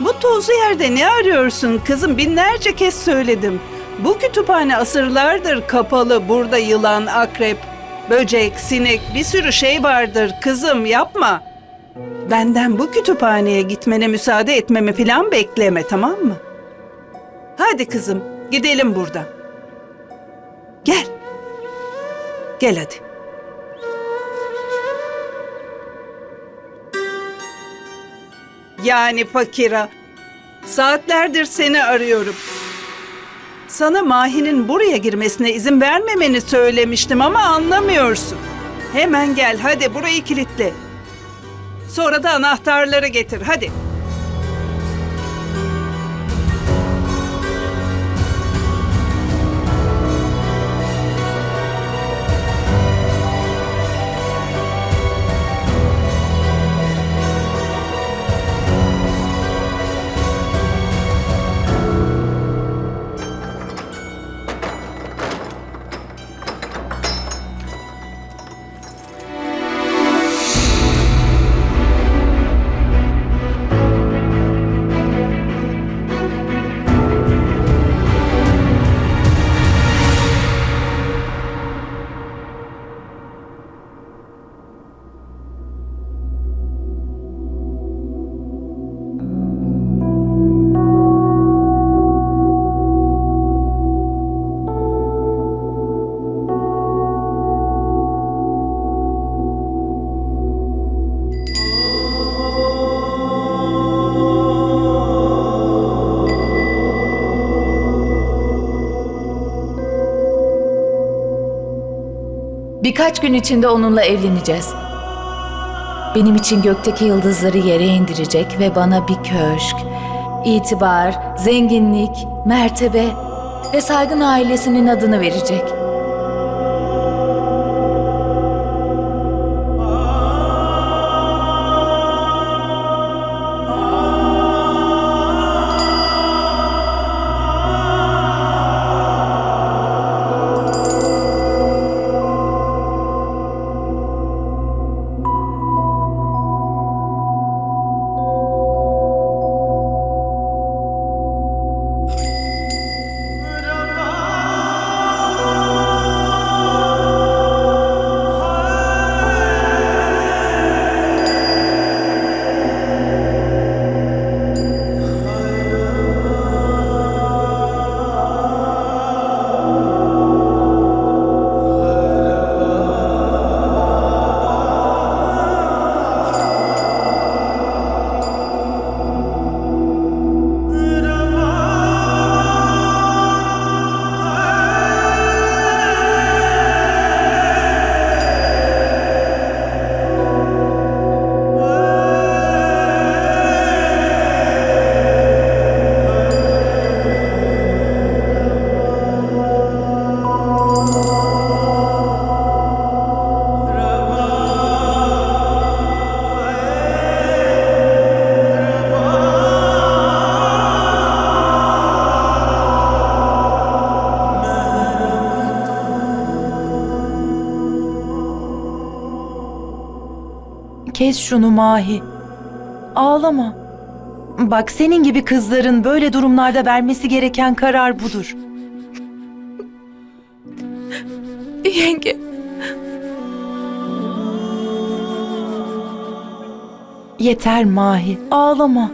Bu tozlu yerde ne arıyorsun kızım? Binlerce kez söyledim. Bu kütüphane asırlardır kapalı. Burada yılan, akrep, böcek, sinek bir sürü şey vardır. Kızım yapma. Benden bu kütüphaneye gitmene müsaade etmemi falan bekleme tamam mı? Hadi kızım gidelim buradan. Gel. Gel hadi. Yani fakira. Saatlerdir seni arıyorum. Sana Mahi'nin buraya girmesine izin vermemeni söylemiştim ama anlamıyorsun. Hemen gel hadi burayı kilitle. Sonra da anahtarları getir hadi. Birkaç gün içinde onunla evleneceğiz. Benim için gökteki yıldızları yere indirecek ve bana bir köşk, itibar, zenginlik, mertebe ve saygın ailesinin adını verecek. Kes şunu Mahi. Ağlama. Bak senin gibi kızların böyle durumlarda vermesi gereken karar budur. Yenge, Yeter Mahi. Ağlama.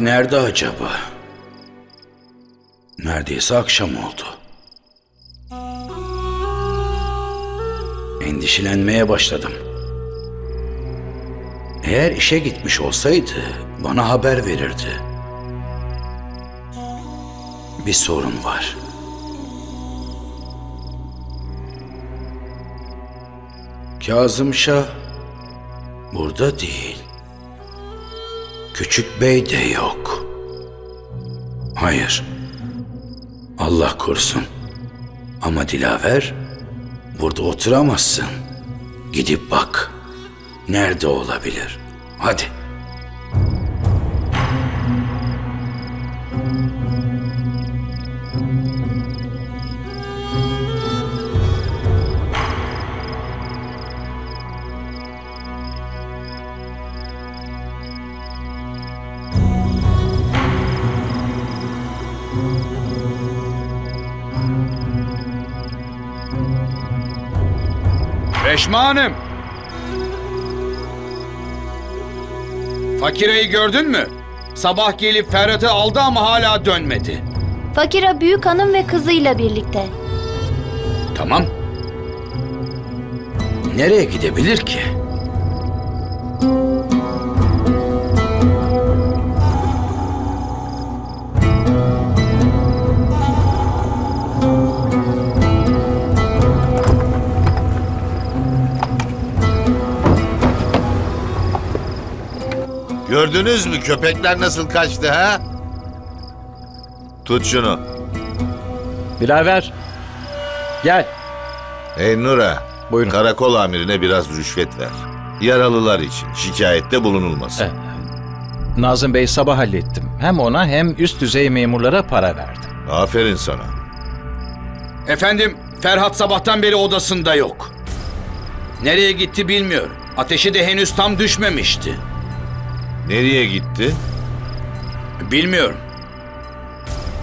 Nerede acaba? Neredeyse akşam oldu. Endişelenmeye başladım. Eğer işe gitmiş olsaydı bana haber verirdi. Bir sorun var. Kazım Şah burada değil. Küçük Bey de yok. Hayır. Allah korusun. Ama Dilaver burada oturamazsın. Gidip bak. Nerede olabilir? Hadi. Reşma Hanım. Fakire'yi gördün mü? Sabah gelip Ferhat'ı aldı ama hala dönmedi. Fakira büyük hanım ve kızıyla birlikte. Tamam. Nereye gidebilir ki? Gördünüz mü köpekler nasıl kaçtı ha? Tut şunu. Dilaver. Gel. Hey Nura. Buyurun. Karakol amirine biraz rüşvet ver. Yaralılar için şikayette bulunulmasın. Evet. Nazım Bey sabah hallettim. Hem ona hem üst düzey memurlara para verdim. Aferin sana. Efendim, Ferhat sabahtan beri odasında yok. Nereye gitti bilmiyorum. Ateşi de henüz tam düşmemişti. Nereye gitti? Bilmiyorum.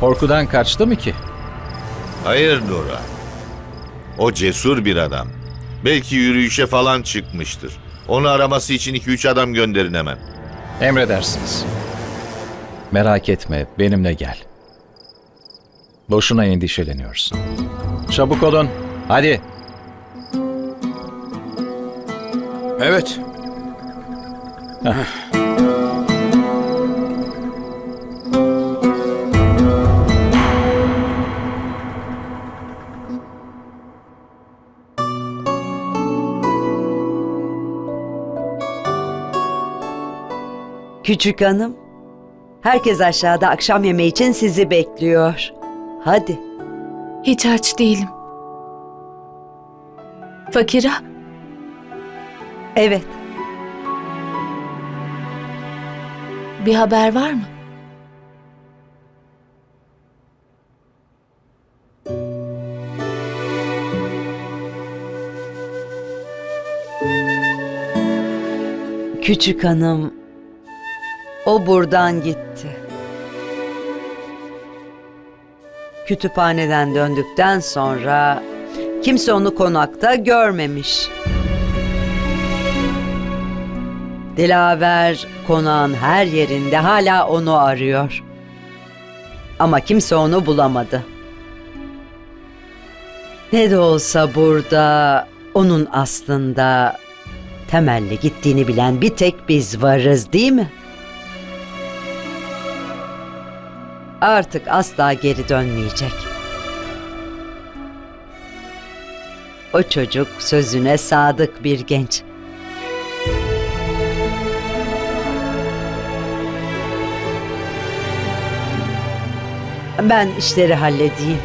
Korkudan kaçtı mı ki? Hayır Nura. O cesur bir adam. Belki yürüyüşe falan çıkmıştır. Onu araması için iki üç adam gönderin hemen. Emredersiniz. Merak etme, benimle gel. Boşuna endişeleniyorsun. Çabuk olun. Hadi. Evet. Küçük hanım, herkes aşağıda akşam yemeği için sizi bekliyor. Hadi. Hiç aç değilim. Fakira, Evet, bir haber var mı? küçük hanım. O buradan gitti. Kütüphaneden döndükten sonra kimse onu konakta görmemiş. Dilaver konağın her yerinde hala onu arıyor. Ama kimse onu bulamadı. Ne de olsa burada onun aslında temelli gittiğini bilen bir tek biz varız değil mi? Artık asla geri dönmeyecek. O çocuk sözüne sadık bir genç. Ben işleri halledeyim.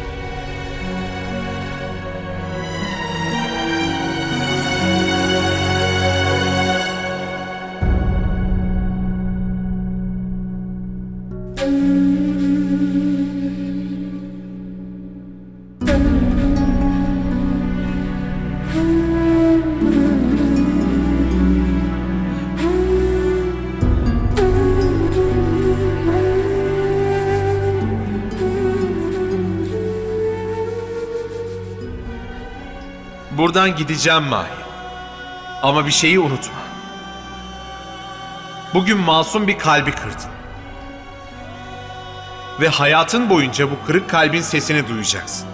Buradan gideceğim Mahi. Ama bir şeyi unutma. Bugün masum bir kalbi kırdın. Ve hayatın boyunca bu kırık kalbin sesini duyacaksın.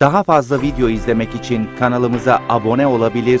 Daha fazla video izlemek için kanalımıza abone olabilir,